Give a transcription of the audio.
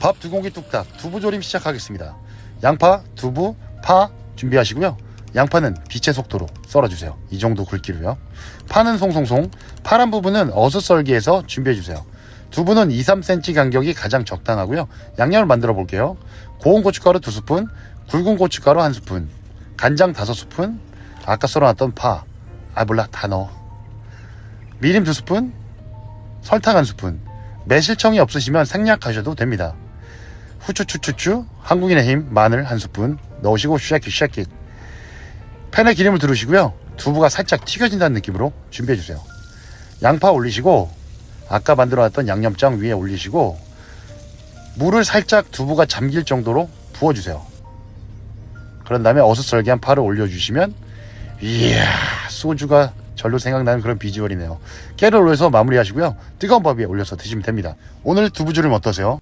밥 두 공기 뚝딱 두부조림 시작하겠습니다. 양파, 두부, 파 준비하시고요. 양파는 빛의 속도로 썰어주세요. 이 정도 굵기로요. 파는 송송송, 파란 부분은 어슷썰기해서 준비해주세요. 두부는 2, 3cm 간격이 가장 적당하고요. 양념을 만들어 볼게요. 고운 고춧가루 2스푼, 굵은 고춧가루 1스푼, 간장 5스푼, 아까 썰어놨던 파, 아 몰라 다 넣어. 미림 2스푼, 설탕 1스푼, 매실청이 없으시면 생략하셔도 됩니다. 후추추추추, 한국인의 힘, 마늘 한 스푼 넣으시고 쉐킷 쉐킷. 팬에 기름을 두르시고요. 두부가 살짝 튀겨진다는 느낌으로 준비해 주세요. 양파 올리시고 아까 만들어놨던 양념장 위에 올리시고 물을 살짝 두부가 잠길 정도로 부어주세요. 그런 다음에 어슷썰기한 파를 올려주시면 이야 소주가 절로 생각나는 그런 비주얼이네요. 깨를 올려서 마무리하시고요. 뜨거운 밥 위에 올려서 드시면 됩니다. 오늘 두부조림 어떠세요?